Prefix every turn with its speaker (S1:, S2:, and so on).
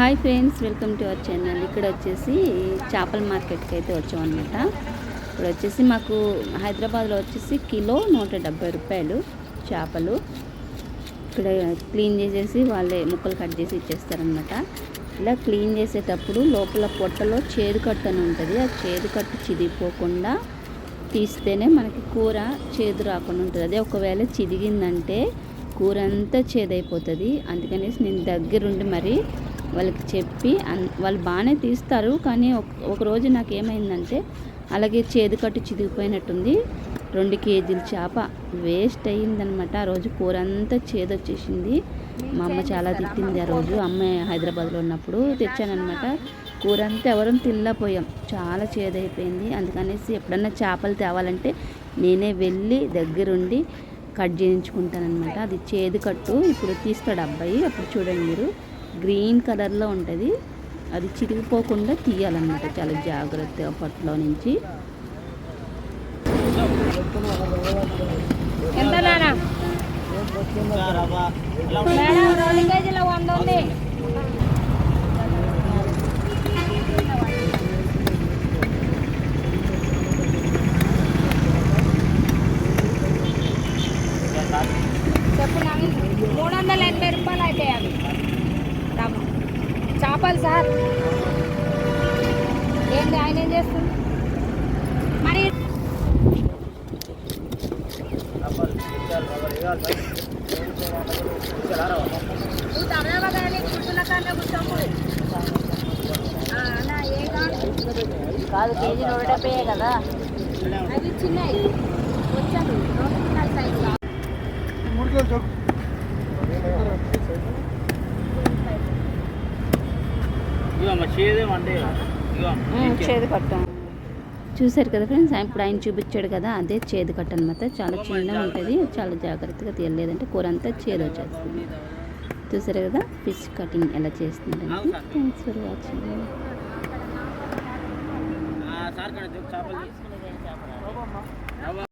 S1: Hi friends welcome to our channel. ఇక్కడ వచ్చేసి చేపల మార్కెట్కి అయితే వచ్చామన్నమాట ఇక్కడ వచ్చేసి మాకు హైదరాబాద్లో వచ్చేసి కిలో నూట డెబ్బై రూపాయలు చేపలు. ఇక్కడ క్లీన్ చేసేసి వాళ్ళే ముక్కలు కట్ చేసి ఇచ్చేస్తారనమాట ఇలా క్లీన్ చేసేటప్పుడు లోపల పొట్టలో చేదు కట్టు అని ఉంటుంది. ఆ చేదు కట్టు చిదిగిపోకుండా తీస్తేనే మనకి కూర చేదు రాకుండా ఉంటుంది. అదే ఒకవేళ చిదిగిందంటే కూర అంతా చేదైపోతుంది. అందుకనేసి నేను దగ్గరుండి మరి వాళ్ళకి చెప్పి అన్ వాళ్ళు బాగానే తీస్తారు. కానీ ఒకరోజు నాకు ఏమైందంటే అలాగే చేదు కట్టు చిదిగిపోయినట్టుంది. రెండు కేజీల చేప వేస్ట్ అయ్యిందనమాట. ఆ రోజు కూర అంతా చేదు వచ్చేసింది మా అమ్మ చాలా తిట్టింది ఆ రోజు. అమ్మ హైదరాబాద్లో ఉన్నప్పుడు తెచ్చానమాట కూర అంతా ఎవరం తిల్లపోయాం చాలా చేదైపోయింది. అందుకనేసి ఎప్పుడన్నా చేపలు తేవాలంటే నేనే వెళ్ళి దగ్గరుండి కట్ చేయించుకుంటానమాట అది చేదు కట్టు. ఇప్పుడు తీస్తాడు అబ్బాయి. అప్పుడు చూడండి మీరు. గ్రీన్ కలర్లో ఉంటుంది. అది చిరిగిపోకుండా తీయాలన్నమాట చాలా జాగ్రత్తగా పట్టులో నుంచి.
S2: ఎంత నానా రెండు కేజీల వంద ఉంది చెప్పు మూడు వందల ఎనభై రూపాయలు అయితే అవి చేపలు సార్. ఏంటి ఆయన ఏం చేస్తుంది మరి నువ్వు కానీ కూర్చున్న ఆ, అన్న, ఏం?
S1: కాదు కేజీ నూట డెబ్బై కదా.
S2: అవి చిన్నవి. వచ్చాను. రెండు సైజు
S1: చేదు కట్ట. చూసారు కదా ఫ్రెండ్స్ ఇప్పుడు ఆయన చూపించాడు కదా అదే చేదు కట్ట అనమాట చాలా చిన్నగా ఉంటుంది చాలా జాగ్రత్తగా తీయలేదంటే కూర అంతా చేదు వచ్చేస్తుంది. చూసారు కదా ఫిష్ కటింగ్ ఎలా చేస్తున్నారంటే. థ్యాంక్స్ ఫర్ వాచింగ్
S3: సార్ చేపలు